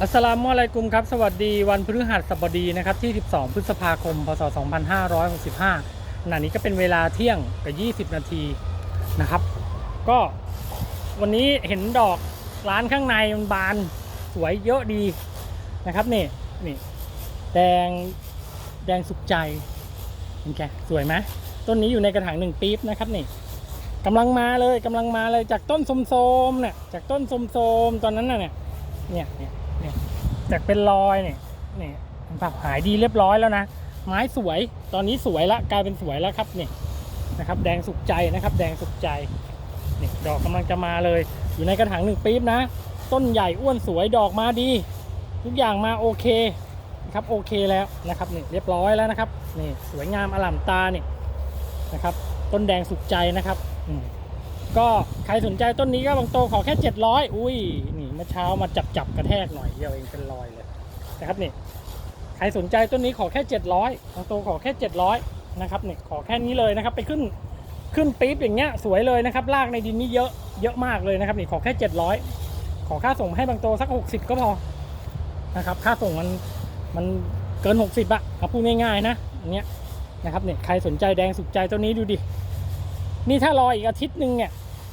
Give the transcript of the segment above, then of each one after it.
อัสสลามุอะลัยกุมครับ สวัสดีวันพฤหัสบดีนะครับที่ 12 พฤษภาคม พศ 2565ขณะนี้ก็เป็นเวลาเที่ยงกับ 20 นาทีนะครับ ก็วันนี้เห็นดอกร้านข้างในมันบานสวยเยอะดีนะครับนี่นี่แดงแดงสุขใจเห็นแกสวยไหมต้นนี้อยู่ในกระถางหนึ่งปี๊บนะครับนี่กำลังมาเลยกำลังมาเลยจากต้นโสมเนี่ยจากต้นโสมตอนนั้นน่ะเนี่ยเนี่ย จากเป็นรอยเนี่ยเนี่ยมันแบบหายดีเรียบร้อยแล้วนะ ไม้สวยตอนนี้สวยละกลายเป็นสวยแล้วครับเนี่ยนะครับ แดงสุขใจนะครับ แดงสุขใจเนี่ยดอกกำลังจะมาเลย อยู่ในกระถางหนึ่งปี๊บนะ ต้นใหญ่อ้วนสวยดอกมาดี ทุกอย่างมาโอเคนะครับโอเคแล้วนะครับนี่เรียบร้อยแล้วนะครับนี่สวยงามอล่ามตาเนี่ยนะครับ ต้นแดงสุขใจนะครับอืมก็ใครสนใจต้นนี้ก็บางโตขอแค่ 700 อุ้ยนี่ เมื่อเช้ามาจับจับกระแทกหน่อยเดียวเองเป็นรอยเลยนะครับนี่ใครสนใจต้นนี้ขอแค่ 700บางโตขอแค่ 700นะครับนี่ขอแค่นี้เลยนะครับ ไปขึ้นขึ้นปี๊บอย่างเงี้ยสวยเลยนะครับรากในดินนี่เยอะเยอะมากเลยนะครับนี่ขอแค่ 700 ขอค่าส่งให้บางโตสัก 60 ก็พอนะครับค่าส่งมันมันเกิน 60อะเอาพูดง่ายๆนะอันเนี้ยนะครับเนี่ยใครสนใจแดงสุขใจตัวนี้ดูดินี่ถ้ารออีกอาทิตย์หนึ่งเนี่ย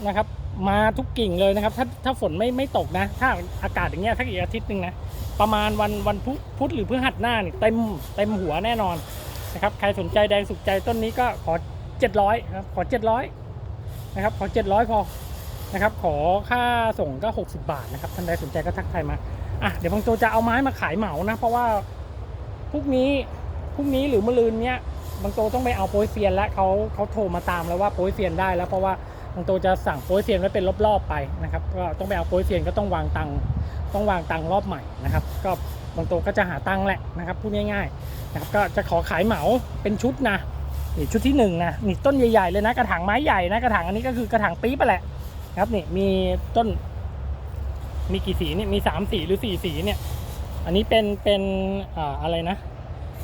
นะครับ มาทุกกิ่งเลยนะครับ ถ้าถ้าฝนไม่ไม่ตกนะ ถ้าอากาศอย่างเงี้ยถ้าอีกอาทิตย์หนึ่งนะ ประมาณวันวันพุธพุธหรือพฤหัสหน้าเนี่ยเต็มเต็มหัวแน่นอนนะครับ ใครสนใจแดงสุขใจต้นนี้ก็ขอ 700ครับ ขอ 700นะครับ ขอ 700 พอนะครับ ขอค่าส่งก็ 60 บาทนะครับ ท่านใดสนใจก็ทักทายมา อะ เดี๋ยวบางโจจะเอาไม้มาขายเหมานะ เพราะว่าพรุ่งนี้พรุ่งนี้หรือมะรืนเนี้ยบางโตต้องไปเอาโป้ยเซียนแล้วเขาเขาโทรมาตามแล้วว่าโป้ยเซียนได้แล้วเพราะว่า บางโตจะสั่งโป้ยเซียนไว้เป็นรอบๆไปนะครับก็ต้องไปเอาโป้ยเซียนก็ต้องวางตังต้องวางตังรอบใหม่นะครับ ก็บางโตก็จะหาตังแหละนะครับพูดง่ายๆนะครับก็จะขอขายเหมาเป็นชุดนะนี่ชุดที่หนึ่งนะนี่ต้นใหญ่ๆเลยนะกระถางไม้ใหญ่นะกระถางอันนี้ก็คือกระถางปี๊บไปแหละครับนี่มีต้นมีกี่สีเนี่ยมีสามสีหรือสี่สีเนี่ยอันนี้เป็นเป็นอ่าอะไรนะ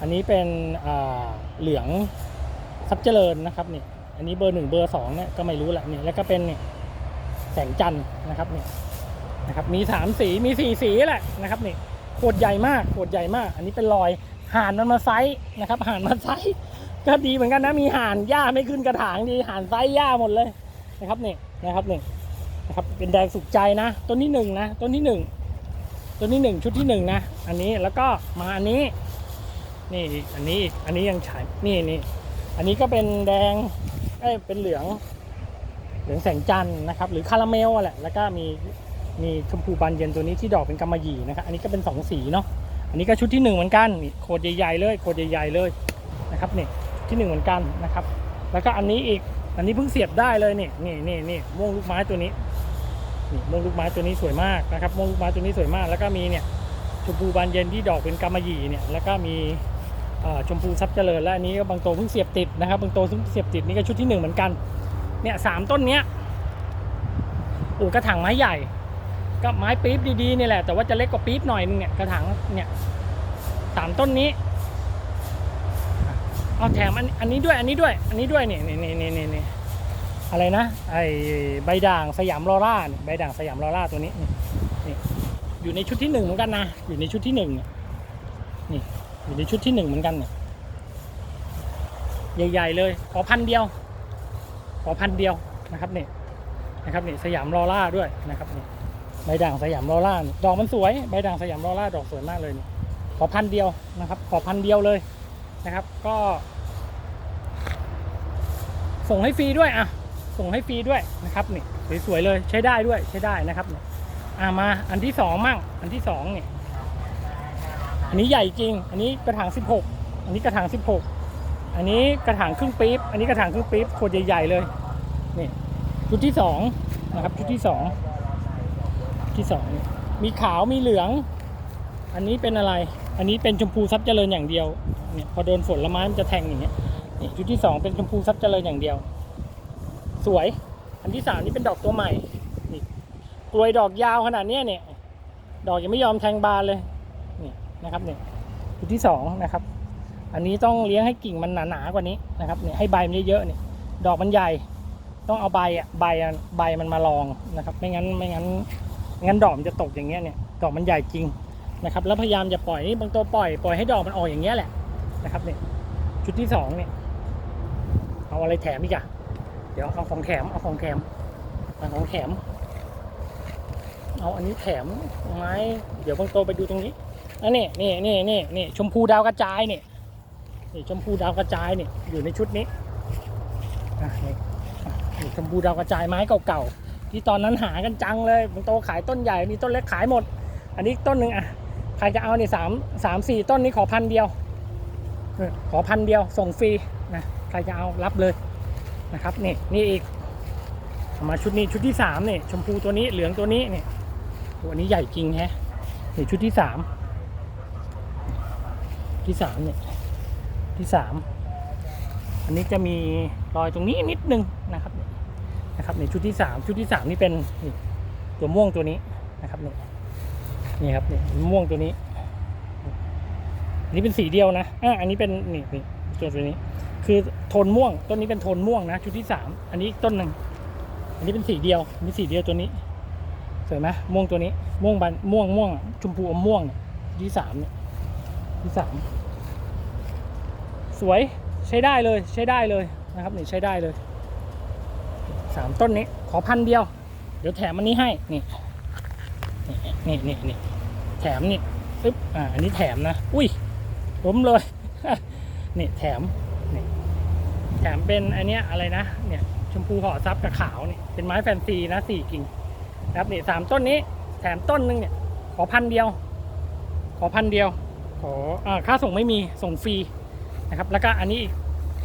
อันนี้เป็นอ่าเหลืองทรัพย์เจริญนะครับนี่ อันนี้เบอร์หนึ่งเบอร์สองเนี่ยก็ไม่รู้แหละนี่แล้วก็เป็นเนี่ยแสงจันทร์นะครับเนี่ยนะครับมีสามสีมีสี่สีแหละนะครับนี่ขวดใหญ่มากขวดใหญ่มาก อันนี้เป็นรอยห่านมันมาไซส์นะครับห่านมาไซส์ก็ดีเหมือนกันนะมีห่านหญ้าไม่ขึ้นกระถางดีห่านไซส์หญ้าหมดเลยนะครับนี่นะครับนี่นะครับเป็นแดงสุขใจนะต้นที่หนึ่งนะต้นที่หนึ่งต้นที่หนึ่งชุดที่หนึ่งนะอันนี้แล้วก็มาอันนี้นี่อันนี้อันนี้ยังฉายนี่นี่อันนี้ก็เป็นแดง เอ้ยเป็นเหลือง เหลืองแสงจันทร์นะครับ หรือคาราเมลอะแหละ แล้วก็มีมีชมพูบานเย็นตัวนี้ที่ดอกเป็นกำมะหยี่นะครับ อันนี้ก็เป็นสองสีเนาะ อันนี้ก็ชุดที่หนึ่งเหมือนกันนี่โคดใหญ่ๆเลยโคดใหญ่ๆเลยนะครับนี่ที่หนึ่งเหมือนกันนะครับ แล้วก็อันนี้อีก อันนี้เพิ่งเสียบได้เลยนี่นี่นี่นี่ม่วงลูกไม้ตัวนี้นี่ม่วงลูกไม้ตัวนี้สวยมากนะครับม่วงลูกไม้ตัวนี้สวยมาก แล้วก็มีเนี่ยชมพูบานเย็นที่ดอกเป็นกำมะหยี่เนี่ย แล้วก็มี ชมพูซับเจริญและอันนี้ก็บางโตเพิ่งเสียบติดนะครับบางโตเพิ่งเสียบติดนี่ก็ชุดที่หนึ่งเหมือนกันเนี่ยสามต้นเนี้ยโอ้กระถางไม้ใหญ่ ก็ไม้ปี๊บดีๆนี่แหละแต่ว่าจะเล็กกว่าปี๊บหน่อยนึงเนี่ยกระถางเนี่ยสามต้นนี้เอาแถมอันอันนี้ด้วยอันนี้ด้วยอันนี้ด้วยนี่นี่นี่นี่นี่อะไรนะไอใบด่างสยามลอร่าใบด่างสยามลอร่าตัวนี้นี่อยู่ในชุดที่หนึ่งเหมือนกันนะอยู่ในชุดที่หนึ่งนี่ อยู่ในชุดที่หนึ่งเหมือนกันเนี่ยใหญ่ๆเลย ขอพันเดียว ขอพันเดียวนะครับเนี่ยนะครับเนี่ยสยามลอร่าด้วยนะครับเนี่ยใบด่างสยามลอร่าดอกมันสวยใบด่างสยามลอร่าดอกสวยมากเลยเนี่ยขอพันเดียวนะครับ ขอพันเดียวเลยนะครับ ก็ ส่งให้ฟรีด้วยอะส่งให้ฟรีด้วยนะครับนี่สวยๆเลยใช้ได้ด้วยใช้ได้นะครับเนี่ยอ่ามาอันที่สองมั่งอันที่สองเนี่ย อันนี้ใหญ่จริง อันนี้กระถาง 16 อันนี้กระถาง 16 อันนี้กระถางครึ่งปี๊บ อันนี้กระถางครึ่งปี๊บขวดใหญ่ๆเลยนี่ชุดที่สองนะครับชุดที่สองที่สองมีขาวมีเหลือง อันนี้เป็นอะไร อันนี้เป็นชมพูซับเจริญอย่างเดียวเนี่ยพอโดนฝนละไม้มันจะแทงอย่างเงี้ยนี่ชุดที่สองเป็นชมพูซับเจริญอย่างเดียว สวย อันที่สามนี่เป็นดอกตัวใหม่กลวยดอกยาวขนาดเนี้ยเนี่ยดอกยังไม่ยอมแทงบานเลย นะครับเนี่ยจุดที่สองนะครับ อันนี้ต้องเลี้ยงให้กิ่งมันหนาๆกว่านี้นะครับเนี่ยให้ใบมันเยอะๆเนี่ยดอกมันใหญ่ ต้องเอาใบอะใบอะใบมันมารองนะครับ ไม่งั้นไม่งั้นงั้นดอกมันจะตกอย่างเงี้ยเนี่ยดอกมันใหญ่จริงนะครับ แล้วพยายามอย่าปล่อยนี่บางตัวปล่อยปล่อยให้ดอกมันออกอย่างเงี้ยแหละนะครับเนี่ยชุดที่สองเนี่ยเอาอะไรแถมอีกอะเดี๋ยวเอาของแถมเอาของแถมเอาของแถม เอาอันนี้แถมไม้เดี๋ยวบางตัวไปดูตรงนี้ อันนี้นี่นี่นี่นี่ชมพูดาวกระจายเนี่ยนี่ชมพูดาวกระจายเนี่ยอยู่ในชุดนี้อะนี่นี่ชมพูดาวกระจายไม้เก่าๆที่ตอนนั้นหากันจังเลยบางตัวขายต้นใหญ่มีต้นเล็กขายหมด อันนี้ต้นหนึ่งอะใครจะเอานี่สามสามสี่ต้นนี้ขอพันเดียวขอพันเดียวส่งฟรีนะใครจะเอารับเลยนะครับนี่นี่อีกมาชุดนี้ชุดที่สามนี่ชมพูตัวนี้เหลืองตัวนี้นี่ตัวนี้ใหญ่จริงแฮะนี่ชุดที่สาม ที่สามเนี่ยที่สามอันนี้จะมีรอยตรงนี้นิดนึงนะครับเนี่ยนะครับในชุดที่สามชุดที่สามนี่เป็นนี่ตัวม่วงตัวนี้นะครับเนี่ยนี่ครับเนี่ยม่วงตัวนี้อันนี้เป็นสีเดียวนะอะอันนี้เป็นนี่นี่ตัวตัวนี้ คือโทนม่วงต้นนี้เป็นโทนม่วงนะชุดที่สามอันนี้ต้นหนึ่งอันนี้เป็นสีเดียวอันนี้สีเดียวตัวนี้สวยไหมม่วงตัวนี้ม่วงบานม่วงม่วงชมพูอมม่วงเนี่ยที่สามเนี่ย ที่สามสวยใช้ได้เลยใช้ได้เลยนะครับนี่ใช้ได้เลยสามต้นนี้ขอพันเดียว เดี๋ยวแถมอันนี้ให้นี่นี่นี่นี่แถมนี่ปึ๊บอ่าอันนี้แถมนะ อุ้ยล้มเลยนี่แถมนี่แถมเป็นอันเนี้ยอะไรนะเนี่ยชมพูห่อซับกับขาวนี่เป็นไม้แฟนซีนะสี่กิ่งนะครับนี่สามต้นนี้ แถมต้นหนึ่งเนี่ยขอพันเดียว ขอพันเดียว ขออาค่าส่งไม่มีส่งฟรีนะครับ แล้วก็อันนี้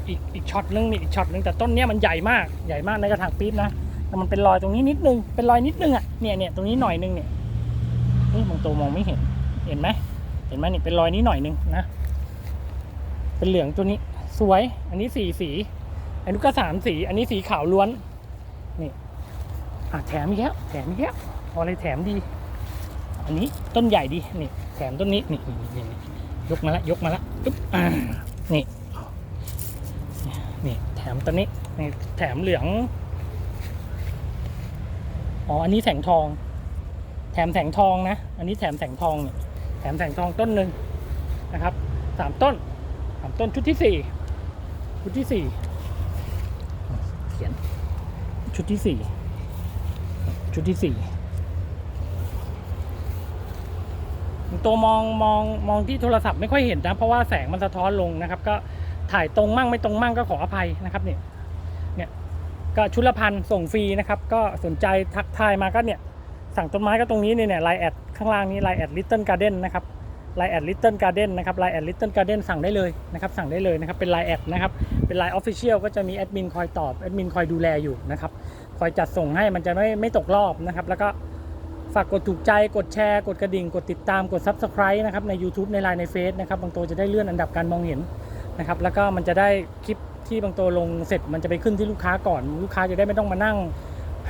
อีกอีกช็อตนึงนี่อีกช็อตนึงแต่ต้นเนี้ยมันใหญ่มากใหญ่มากในกระถางปี๊บนะแต่มันเป็นรอยตรงนี้นิดนึงเป็นรอยนิดนึงอะเนี่ยเนี่ยตรงนี้หน่อยนึงเนี่ยนี่มองตัวมองไม่เห็นเห็นไหมเห็นไหมนี่เป็นรอยนี้หน่อยนึงนะ เป็นเหลืองตัวนี้สวย อันนี้สีสี อันนี้ก็สามสี อันนี้สีขาวล้วนอะแถมอีกแล้วแถมอีกแล้วเอาอะไรแถมดี อันนี้ต้นใหญ่ดีนี่แถมต้นนี้นี่นี่นี่ยกมาละยกมาละอึ๊บอ่านี่นี่แถมต้นนี้นี่แถมเหลืองอ๋ออันนี้แสงทอง แถมแสงทองนะ อันนี้แถมแสงทองเนี่ยแถมแสงทองต้นหนึ่งนะครับสามต้นสามต้นชุดที่สี่ชุดที่สี่เขียนชุดที่สี่ชุดที่สี่ ตัวมองมองมองที่โทรศัพท์ไม่ค่อยเห็นนะ เพราะว่าแสงมันสะท้อนลงนะครับ ก็ถ่ายตรงมั่งไม่ตรงมั่งก็ขออภัยนะครับเนี่ยเนี่ยก็ชุดละพันส่งฟรีนะครับ ก็สนใจทักทายมาก็เนี่ยสั่งต้นไม้ก็ตรงนี้เนี่ยไลน์แอดข้างล่างนี้ไลน์แอดลิตเติ้ลการ์เด้นนะครับไลน์แอดลิตเติ้ลการ์เด้นนะครับไลน์แอดลิตเติ้ลการ์เด้นสั่งได้เลยนะครับ สั่งได้เลยนะครับเป็นไลน์แอดนะครับเป็นไลน์ออฟฟิเชียลก็จะมีแอดมินคอยตอบแอดมินคอยดูแลอยู่นะครับคอยจัดส่งให้มันจะไม่ไม่ตกรอบนะครับ แล้วก็ ฝากกดถูกใจ กดแชร์ กดกระดิ่ง กดติดตาม กด Subscribe นะครับ ใน YouTube ในไลน์ในเฟซนะครับ บางตัวจะได้เลื่อนอันดับการมองเห็นนะครับ แล้วก็มันจะได้คลิปที่บางตัวลงเสร็จ มันจะไปขึ้นที่ลูกค้าก่อน ลูกค้าจะได้ไม่ต้องมานั่ง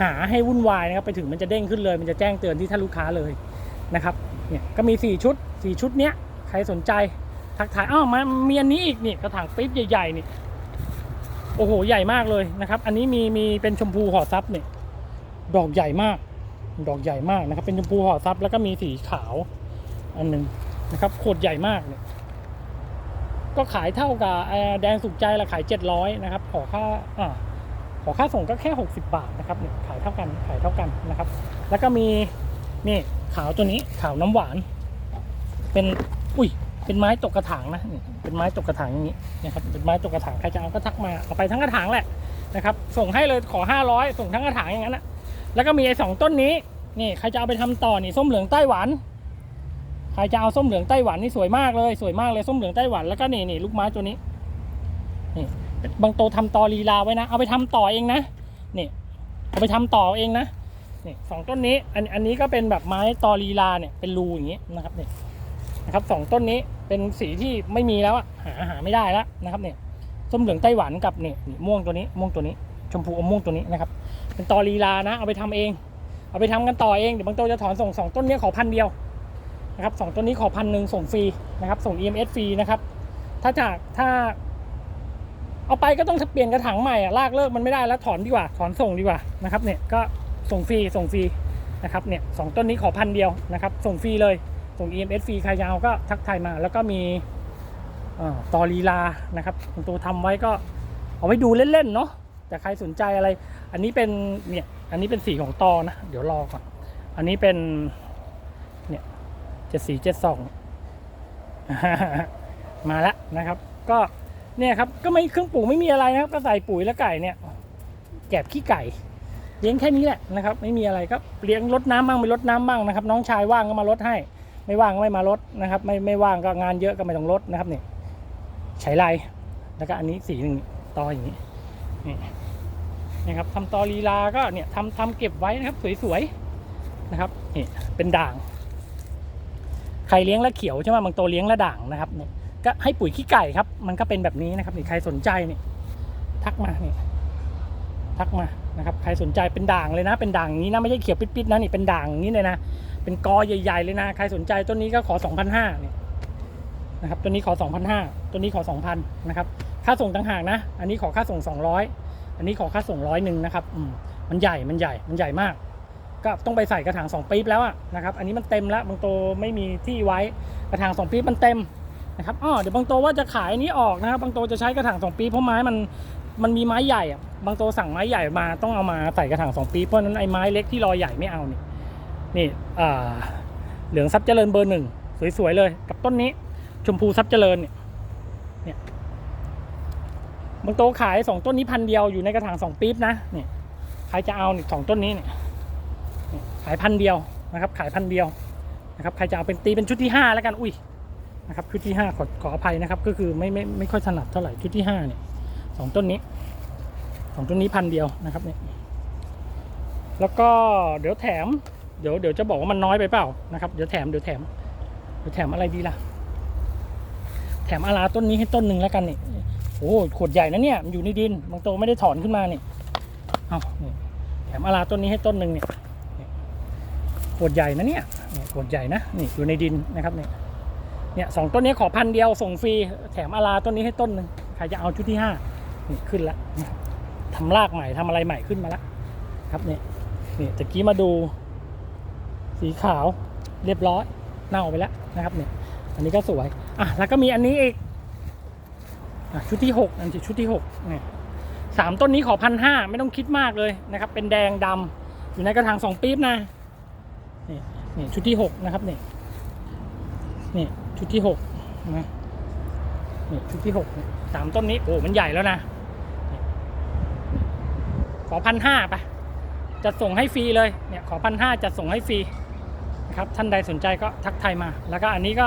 หาให้วุ่นวายนะครับ ไปถึงมันจะเด้งขึ้นเลย มันจะแจ้งเตือนที่ท่านลูกค้าเลยนะครับ เนี่ย ก็มี 4 ชุด 4 ชุดเนี้ย ใครสนใจ ทักทาย อ้าวมามีอันนี้อีกนี่ กระถางปิ๊บใหญ่ๆนี่ โอ้โห ใหญ่มากเลยนะครับ อันนี้มี มีเป็นชมพูห่อซับเนี่ย ดอกใหญ่มาก ดอกใหญ่มากนะครับ เป็นชมพูห่อซับแล้วก็มีสีขาวอันหนึ่งนะครับโคตรใหญ่มากเนี่ยก็ขายเท่ากับแดงสุขใจละขาย 700นะครับขอค่าอ่าขอค่าส่งก็แค่ 60 บาทนะครับเนี่ยขายเท่ากันขายเท่ากันนะครับ แล้วก็มีนี่ขาวตัวนี้ขาวน้ำหวาน เป็นอุ้ยเป็นไม้ตกกระถางนะเป็นไม้ตกกระถางอย่างนี้นะครับเป็นไม้ตกกระถางใครจะเอาก็ทักมาเอาไปทั้งกระถางแหละนะครับส่งให้เลยขอ 500 ส่งทั้งกระถางอย่างนั้นนะ แล้วก็มีไอ้สองต้นนี้นี่ใครจะเอาไปทำต่อนี่ส้มเหลืองไต้หวัน ใครจะเอาส้มเหลืองไต้หวันนี่สวยมากเลยสวยมากเลยส้มเหลืองไต้หวันแล้วก็นี่นี่ลูกไม้ตัวนี้นี่บางโตทำต่อลีลาไว้นะ เอาไปทำต่อเองนะนี่เอาไปทำต่อเองนะนี่สองต้นนี้อันอันนี้ก็เป็นแบบไม้ตอลีลาเนี่ยเป็นรูอย่างนี้นะครับนี่นะครับสองต้นนี้เป็นสีที่ไม่มีแล้วอะหาหาไม่ได้แล้วนะครับเนี่ยส้มเหลืองไต้หวันกับเนี่นี่ม่วงตัวนี้ม่วงตัวนี้ ชมพูอมม่วงตัวนี้นะครับ เป็นตอลีลานะ เอาไปทำเอง เอาไปทำกันต่อเองเดี๋ยวบางตัวจะถอนส่งสองต้นนี้ขอพันเดียวนะครับสองต้นนี้ขอพันหนึ่งส่งฟรีนะครับ ส่ง EMS ฟรีนะครับ ถ้าจากถ้า เอาไปก็ต้องเปลี่ยนกระถางใหม่อะลากเลิกมันไม่ได้แล้วถอนดีกว่า ถอนส่งดีกว่านะครับ เนี่ยก็ส่งฟรีส่งฟรีนะครับเนี่ยสองต้นนี้ขอพันเดียวนะครับ ส่งฟรีเลยส่ง EMS ฟรีใครจะเอาก็ทักทายมา แล้วก็มีต่อลีลานะครับบางตัวทำไว้ก็เอาไว้ดูเล่นๆเนาะ แต่ใครสนใจอะไร อันนี้เป็นเนี่ยอันนี้เป็นสีของตอนะ เดี๋ยวรอก่อน อันนี้เป็นเนี่ยเจ็ดสีเจ็ดสองมาแล้วนะครับ ก็เนี่ยครับก็ไม่เครื่องปลูกไม่มีอะไรนะครับ ก็ใส่ปุ๋ยและไก่เนี่ยแกบขี้ไก่เลี้ยงแค่นี้แหละนะครับ ไม่มีอะไรก็เลี้ยงรดน้ำบ้างไม่รดน้ำบ้างนะครับ น้องชายว่างก็มาลดให้ ไม่ว่างก็ไม่มาลดนะครับ ไม่ไม่ว่างก็งานเยอะก็ไม่ต้องลดนะครับเนี่ยใช้ลายแล้วก็อันนี้สีหนึ่งต่ออย่างนี้นี่ นี่ครับทำตอลีลาก็เนี่ยทำทำเก็บไว้นะครับสวยๆนะครับนี่เป็นด่าง ใครเลี้ยงแล้วเขียวใช่ไหมบางตัวเลี้ยงแล้วด่างนะครับเนี่ยก็ให้ปุ๋ยขี้ไก่ครับ มันก็เป็นแบบนี้นะครับนี่ใครสนใจเนี่ยทักมาเนี่ยทักมานะครับใครสนใจเป็นด่างเลยนะ เป็นด่างนี้นะไม่ใช่เขียวปิดๆนะนี่เป็นด่างนี้เลยนะเป็นกอใหญ่ๆเลยนะใครสนใจต้นนี้ก็ขอ2,500เนี่ยนะครับต้นนี้ขอ 2,500ต้นนี้ขอ 2,000นะครับ ค่าส่งต่างหากนะ อันนี้ขอค่าส่ง 200 อันนี้ขอค่าส่งร้อยหนึ่งนะครับอืมมันใหญ่มันใหญ่มันใหญ่มาก ก็ต้องไปใส่กระถาง2ปี๊บแล้วอะนะครับ อันนี้มันเต็มแล้วบางโตไม่มีที่ไว้กระถาง2ปี๊บมันเต็มนะครับอ้อเดี๋ยวบางโตว่าจะขายอันนี้ออกนะครับ บางโตจะใช้กระถาง2ปี๊บเพราะไม้มันมันมีไม้ใหญ่อะบางโตสั่งไม้ใหญ่มาต้องเอามาใส่กระถาง2ปี๊บเพราะนั้นไอ้ไม้เล็กที่รอใหญ่ไม่เอานี่นี่อ่าเหลืองซับเจริญเบอร์หนึ่งสวยๆเลย กับต้นนี้ชมพูซับเจริญเนี่ย บางโตขายสองต้นนี้พันเดียวอยู่ในกระถางสองปี๊บนะเนี่ยใครจะเอาเนี่ยสองต้นนี้เนี่ยขายพันเดียวนะครับ ขายพันเดียวนะครับใครจะเอาเป็นตีเป็นชุดที่ห้าแล้วกันอุ้ยนะครับชุดที่ห้าขอขออภัยนะครับ ก็คือไม่ไม่ไม่ค่อยถนัดเท่าไหร่ชุดที่ห้าเนี่ยสองต้นนี้สองต้นนี้พันเดียวนะครับเนี่ยแล้วก็เดี๋ยวแถม เดี๋ยวเดี๋ยวจะบอกว่ามันน้อยไปเปล่านะครับเดี๋ยวแถมเดี๋ยวแถมเดี๋ยวแถมอะไรดีล่ะ แถมอาราต้นนี้ให้ต้นหนึ่งแล้วกันเนี่ย โอ้ขวดใหญ่นะเนี่ยมันอยู่ในดินบางโตไม่ได้ถอนขึ้นมานี่เอาแถมอาราต้นนี้ให้ต้นหนึ่งเนี่ยขวดใหญ่นะเนี่ยขวดใหญ่นะนี่อยู่ในดินนะครับเนี่ยเนี่ยสองต้นนี้ขอพันเดียวส่งฟรีแถมอาราต้นนี้ให้ต้นหนึ่งใครจะเอาชุดที่ห้านี่ขึ้นละทำรากใหม่ทำอะไรใหม่ขึ้นมาละครับเนี่ยนี่ตะกี้มาดู สีขาวเรียบร้อยเน่าไปแล้วนะครับเนี่ยอันนี้ก็สวยอะแล้วก็มีอันนี้อีก ชุดที่หกอันที่ชุดที่หกเนี่ยสามต้นนี้ขอพันห้าไม่ต้องคิดมากเลยนะครับ เป็นแดงดำอยู่ในกระถางสองปี๊บนะนี่นี่ชุดที่หกนะครับนี่นี่ชุดที่หกนะนี่ชุดที่หกสามต้นนี้โอ้มันใหญ่แล้วนะขอพันห้าไปจะส่งให้ฟรีเลยเนี่ยขอพันห้าจะส่งให้ฟรีนะครับท่านใดสนใจก็ทักทายมา แล้วก็อันนี้ก็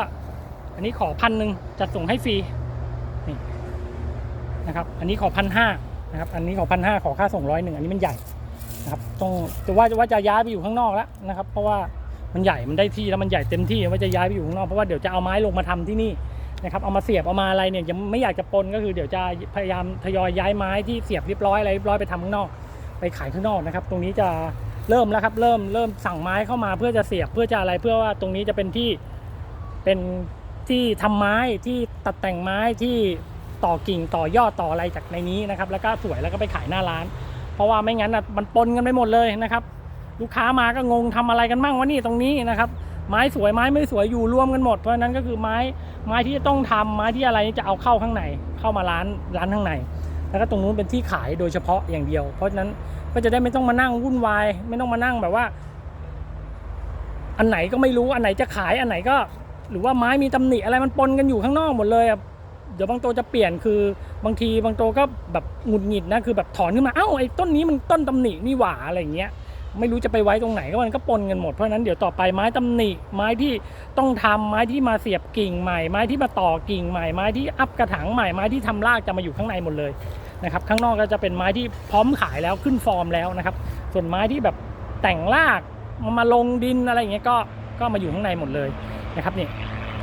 อันนี้ขอพันหนึ่งจะส่งให้ฟรี นะครับ อันนี้ขอพันห้านะครับ อันนี้ขอพันห้าขอค่าส่งร้อยหนึ่งอันนี้มันใหญ่นะครับต้องจะว่าจะว่าจะย้ายไปอยู่ข้างนอกแล้วนะครับ เพราะว่ามันใหญ่มันได้ที่แล้วมันใหญ่เต็มที่ว่าจะย้ายไปอยู่ข้างนอกเพราะว่าเดี๋ยวจะเอาไม้ลงมาทำที่นี่นะครับเอามาเสียบเอามาอะไรเนี่ยยังไม่อยากจะปนก็คือเดี๋ยวจะพยายามทยอยย้ายไม้ที่เสียบเรียบร้อยอะไรเรียบร้อยไปทำข้างนอก ไปขายข้างนอกนะครับ ตรงนี้จะเริ่มแล้วครับเริ่มเริ่มสั่งไม้เข้ามาเพื่อจะเสียบเพื่อจะอะไรเพื่อว่าตรงนี้จะเป็นที่เป็นที่ทำไม้ที่ตัดแต่งไม้ที่ ต่อกิ่งต่อยอดต่ออะไรจากในนี้นะครับ แล้วก็สวยแล้วก็ไปขายหน้าร้าน เพราะว่าไม่งั้นน่ะมันปนกันไปหมดเลยนะครับ ลูกค้ามาก็งงทำอะไรกันบ้างวะนี่ตรงนี้นะครับไม้สวยไม้ไม่สวยอยู่รวมกันหมดเพราะฉะนั้นก็คือไม้ไม้ที่จะต้องทำไม้ที่อะไรจะเอาเข้าข้างในเข้ามาร้านร้านข้างใน แล้วก็ตรงนู้นเป็นที่ขายโดยเฉพาะอย่างเดียว เพราะฉะนั้นก็จะได้ไม่ต้องมานั่งวุ่นวาย ไม่ต้องมานั่งแบบว่า อันไหนก็ไม่รู้อันไหนจะขายอันไหนก็ หรือว่าไม้มีตำหนิอะไรมันปนกันอยู่ข้างนอกหมดเลยอะ ดี๋ยวบางตัวจะเปลี่ยนคือบางทีบางตัวก็แบบหงุดหงิดนะคือแบบถอนขึ้นมาเอ้าไอ้ต้นนี้มันต้นตำหนินี่หว่าอะไรเงี้ยไม่รู้จะไปไว้ตรงไหนก็มันก็ปนกันหมดเพราะนั้นเดี๋ยวต่อไปไม้ตำหนิ ไม้ที่ต้องทำไม้ที่มาเสียบกิ่งใหม่ ไม้ที่มาต่อกิ่งใหม่ ไม้ที่อัพกระถางใหม่ไม้ที่ทำรากจะมาอยู่ข้างในหมดเลยนะครับข้างนอกก็จะเป็นไม้ที่พร้อมขายแล้วขึ้นฟอร์มแล้วนะครับ ส่วนไม้ที่แบบแต่งรากมามาลงดินอะไรอย่างเงี้ยก็ก็มาอยู่ข้างในหมดเลยนะครับนี่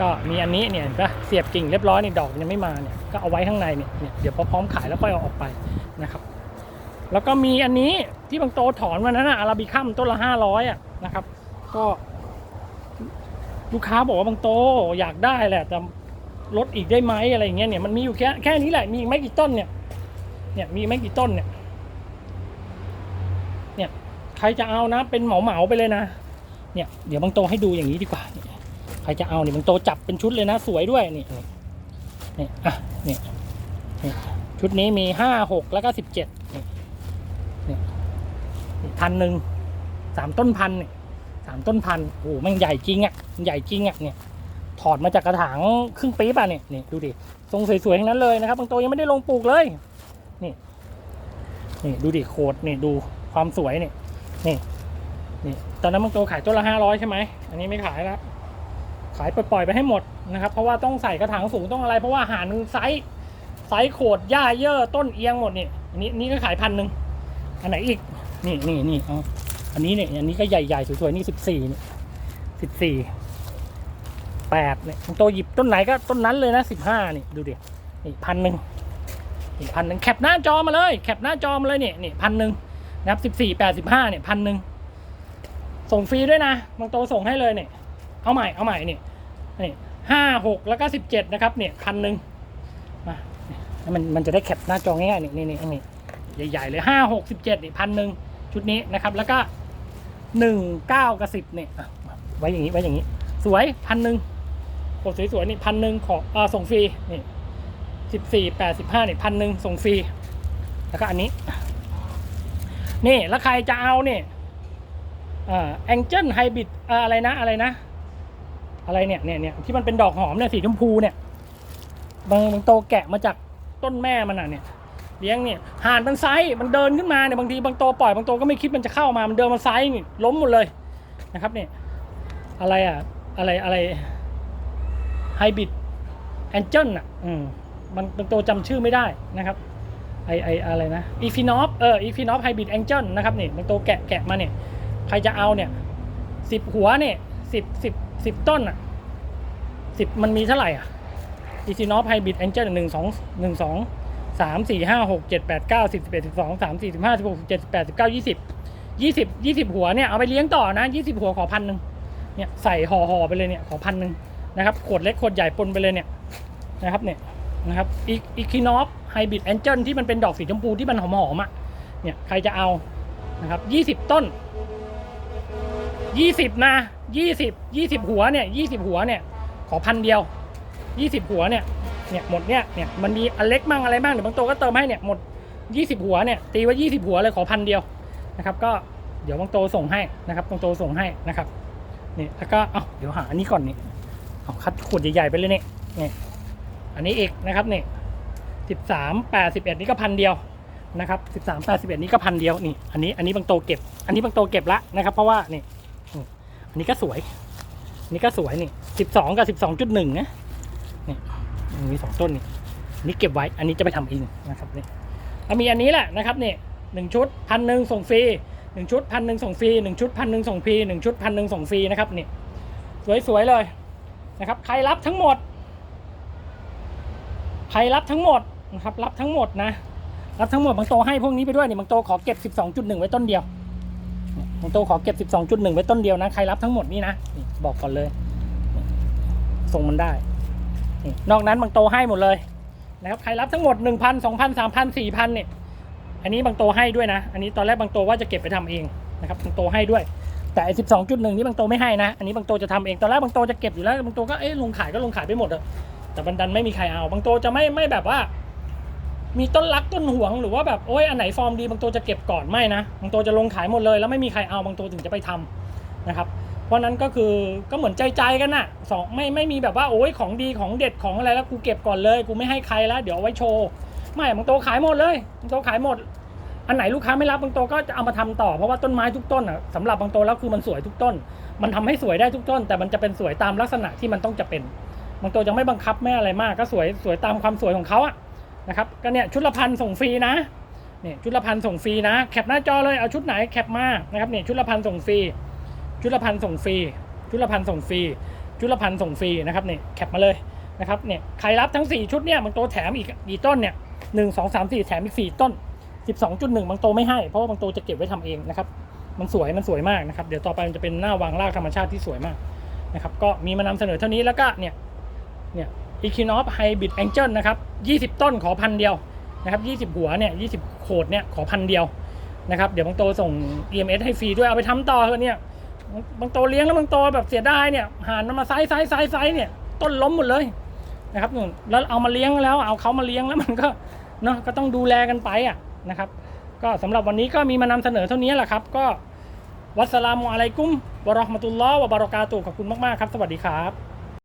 ก็มีอันนี้เนี่ยเห็นะเสียบกิ่งเรียบร้อยนี่ดอกยังไม่มาเนี่ยก็เอาไว้ข้างในเนี่ยเนี่ยเดี๋ยวพอพร้อมขายแล้วค่อยเอาออกไปนะครับ แล้วก็มีอันนี้ที่บางโตถอนวันนั้นอะอาราบิคัมต้นละห้าร้อยอะนะครับ ก็ ลูกค้าบอกว่าบางโตอยากได้แหละแต่ลดอีกได้ไหมอะไรอย่างเงี้ยเนี่ยมันมีอยู่แค่แค่นี้แหละมีไม่กี่ต้นเนี่ยเนี่ยมีไม่กี่ต้นเนี่ยเนี่ยใครจะเอานะเป็นเหมาเหมาไปเลยนะ เนี่ยเดี๋ยวบางโตให้ดูอย่างนี้ดีกว่าเนี่ย รจะเอานี่บางโตจับเป็นชุดเลยนะสวยด้วยนี่นี่นี่อะนี่นี่ชุดนี้มีห้าหกแล้วก็สิบเจ็ดนี่นี่พันหนึ่งสามต้นพันเนี่ยสามต้นพันโอ้โหมันใหญ่จริงอะมันใหญ่จริงอะเนี่ยถอดมาจากกระถางครึ่งปี๊บอะเนี่ยนี่ดูดิทรงสวยๆทั้งนั้นเลยนะครับบางตัวยังไม่ได้ลงปลูกเลย นี่ นี่ดูดิโคดนี่ดูความสวยนี่นี่นี่ตอนนั้นบางตัวขายต้นละห้าร้อยใช่ไหมอันนี้ไม่ขายแล้ว ขายปล่อยไปให้หมดนะครับ เพราะว่าต้องใส่กระถางสูงต้องอะไร เพราะว่าอาหารมันไซส์ไซส์โขดหญ้าเยอะต้นเอียงหมดนี่อันนี้นี่ก็ขายพันหนึ่งอันไหนอีกนี่นี่นี่เอาอันนี้เนี่ยอันนี้ก็ใหญ่ๆสวยๆนี่สิบสี่นี่สิบสี่แปดเนี่ยตัวหยิบต้นไหนก็ต้นนั้นเลยนะสิบห้านี่ดูดินี่พันหนึ่งนี่พันหนึ่งแคปหน้าจอมาเลยแคปหน้าจอมาเลยเนี่ยนี่พันหนึ่งนะครับสิบสี่แปดสิบห้าเนี่ยพันหนึ่งส่งฟรีด้วยนะบางโตส่งให้เลยเนี่ย เอาใหม่เอาใหม่เนี่ยนี่ห้าหกแล้วก็สิบเจ็ดนะครับเนี่ยพันหนึ่งมาเนี่ยมันมันจะได้แคปหน้าจอง่ายๆนี่นี่นี่นี่ใหญ่ๆเลยห้าหกสิบเจ็ดนี่พันหนึ่งชุดนี้นะครับ แล้วก็หนึ่งเก้ากับสิบเนี่ยไว้อย่างนี้ไว้อย่างนี้ สวยพันหนึ่งโอ้สวยๆนี่พันหนึ่งขออ่าส่งฟรีนี่สิบสี่แปดสิบห้านี่พันหนึ่งส่งฟรีแล้วก็อันนี้ นี่แล้วใครจะเอาเนี่ยอ่าแองเจิลไฮบริดอะไรนะอะไรนะ อะไรเนี่ยเนี่ยเนี่ยที่มันเป็นดอกหอมเนี่ยสีชมพูเนี่ยบางบางโตแกะมาจากต้นแม่มันอะเนี่ยเลี้ยงเนี่ยห่านมันไซส์มันเดินขึ้นมาเนี่ยบางทีบางโตปล่อยบางโตก็ไม่คิดมันจะเข้ามามันเดินมาไซส์นี่ล้มหมดเลยนะครับเนี่ยอะไรอะอะไรอะไรไฮบริดแองเจิลอะอืมมันเป็นตัวจำชื่อไม่ได้นะครับไอไออะไรนะอีฟินอฟเอออีฟินอฟไฮบริดแองเจิลนะครับเนี่มันตัวแกะแกะมาเนี่ยใครจะเอาเนี่ยสิบหัวเนี่ยสิบสิบ สิบต้นอะสิบมันมีเท่าไหร่อะอีฟินอฟไฮบริดแองเจิลหนึ่งสองหนึ่งสองสามสี่ห้าหกเจ็ดแปดเก้าสิบสิบเอ็ดสิบสองสามสี่สิบห้าสิบหกสิบเจ็ดสิบแปดสิบเก้ายี่สิบยี่สิบยี่สิบหัวเนี่ยเอาไปเลี้ยงต่อนะยี่สิบหัวขอพันหนึ่งเนี่ยใส่ห่อห่อไปเลยเนี่ยขอพันหนึ่งนะครับขวดเล็กขวดใหญ่ปนไปเลยเนี่ยนะครับเนี่ยนะครับอีคินอฟไฮบริดแองเจิลที่มันเป็นดอกสีชมพูที่มันหอมๆอะเนี่ยใครจะเอานะครับยี่สิบต้นยี่สิบนะ ยี่สิบยี่สิบหัวเนี่ยยี่สิบหัวเนี่ยขอพันเดียวยี่สิบหัวเนี่ยเนี่ยหมดเนี่ยเนี่ยมันมีอันเล็กมั่งอะไรบ้างเดี๋ยวบางตัวก็เติมให้เนี่ยหมดยี่สิบหัวเนี่ยตีว่ายี่สิบหัวเลยขอพันเดียวนะครับ ก็เดี๋ยวบางโตส่งให้นะครับบางโตส่งให้นะครับนี่แล้วก็เอาเดี๋ยวหาอันนี้ก่อนนี่เอาคัดขวดใหญ่ๆไปเลยเนี่ยเนี่ยอันนี้อีกนะครับนี่สิบสามแปดสิบเอ็ดนี่ก็พันเดียวนะครับสิบสามแปดสิบเอ็ดนี่ก็พันเดียวนี่อันนี้อันนี้บางโตเก็บ อันนี้บางโตเก็บละนะครับ เพราะว่านี่ นี่ก็สวยนนี้ก็สวยนี่สิบสองกับสิบสองจุดหนึ่งนะนี่มีสองต้นนี่นนี้เก็บไว้ อันนี้จะไปทำเองนะครับนี่แล้วมีอันนี้แหละนะครับนี่หนึ่งชุดพันหนึ่งส่งฟรีหนึ่งชุดพันหนึ่งส่งฟรีหนึ่งชุดพันหนึ่งส่งฟรีหนึ่งชุดพันหนึ่งส่งฟรีนะครับนี่สวยๆเลยนะครับใครรับทั้งหมดใครรับทั้งหมดนะครับรับทั้งหมดนะรับทั้งหมดบางโตให้พวกนี้ไปด้วยนี่บางโตขอเก็บ 12.1 ไว้ต้นเดียว บางโตขอเก็บ 12.1 ไว้ต้นเดียวนะ ใครรับทั้งหมดนี่นะนี่บอกก่อนเลยส่งมันได้นี่นอกนั้นบางโตให้หมดเลยนะครับ ใครรับทั้งหมด 1,000 2,000 3,000 4,000เนี่ย อันนี้บางโตให้ด้วยนะ อันนี้ตอนแรกบางโตว่าจะเก็บไปทำเองนะครับบางโตให้ด้วย แต่ไอ้12.1นี่บางโตไม่ให้นะ อันนี้บางโตจะทำเอง ตอนแรกบางโตจะเก็บอยู่แล้ว บางโตก็เอ๊ะลงขายก็ลงขายไปหมดอะแต่บันดันไม่มีใครเอา บางตัวจะไม่ไม่แบบว่า มีต้นรักต้นหวงหรือว่าแบบโอ้ยอันไหนฟอร์มดีบางตัวจะเก็บก่อนไม่นะบางตัวจะลงขายหมดเลย แล้วไม่มีใครเอาบางตัวถึงจะไปทำนะครับเพราะนั้นก็คือก็เหมือนใจใจกันน่ะสองไม่ไม่มีแบบว่าโอ้ยของดีของเด็ดของอะไรแล้วกูเก็บก่อนเลยกูไม่ให้ใครแล้วเดี๋ยวเอาไว้โชว์ไม่บางตัวขายหมดเลยบางตัวขายหมด อันไหนลูกค้าไม่รับบางตัวก็จะเอามาทำต่อเพราะว่าต้นไม้ทุกต้นอะสำหรับบางตัวแล้วคือมันสวยทุกต้น มันทำให้สวยได้ทุกต้น แต่มันจะเป็นสวยตามลักษณะที่มันต้องจะเป็นบางตัวยังไม่บังคับไม่อะไรมากก็สวยสวยตามความสวยของเขาอะ นะครับก็เนี่ยชุดละพันส่งฟรีนะเนี่ยชุดละพันส่งฟรีนะแคปหน้าจอเลยเอาชุดไหนแคปมานะครับเนี่ยชุดละพันส่งฟรีชุดละพันส่งฟรีชุดละพันส่งฟรีชุดละพันส่งฟรีนะครับเนี่ยแคปมาเลยนะครับเนี่ยใครรับทั้ง 4 ชุดเนี่ยบางตัวแถมอีกกี่ต้นเนี่ยหนึ่งสองสามสี่แถมอีกสี่ต้น 12.1 บางตัวไม่ให้ เพราะว่าบางตัวจะเก็บไว้ทำเองนะครับ มันสวย มันสวยมากนะครับ เดี๋ยวต่อไปมันจะเป็นหน้าวางรากธรรมชาติที่สวยมากนะครับ ก็มีมานำเสนอเท่านี้แล้วก็เนี่ย เนี่ย Equinox Hybrid Angel นะครับ 20 ต้นขอพันเดียวนะครับ 20 หัวเนี่ย 20 โขดเนี่ยขอพันเดียวนะครับ เดี๋ยวบางโตส่ง EMS ให้ฟรีด้วยเอาไปทำต่อเถอะเนี่ยบางโตเลี้ยงแล้วบางโตแบบเสียดายเนี่ยหานมันมาไซส์ไซส์ไซส์ไซส์เนี่ยต้นล้มหมดเลยนะครับนู่นแล้วเอามาเลี้ยงแล้วเอาเขามาเลี้ยงแล้วมันก็เนาะก็ต้องดูแลกันไปอะนะครับ ก็สำหรับวันนี้ก็มีมานำเสนอเท่านี้แหละครับ ก็วัสสลามุอะลัยกุมวะเราะห์มะตุลลอฮ์วะบารอกาตุขอบคุณมากๆครับ สวัสดีครับ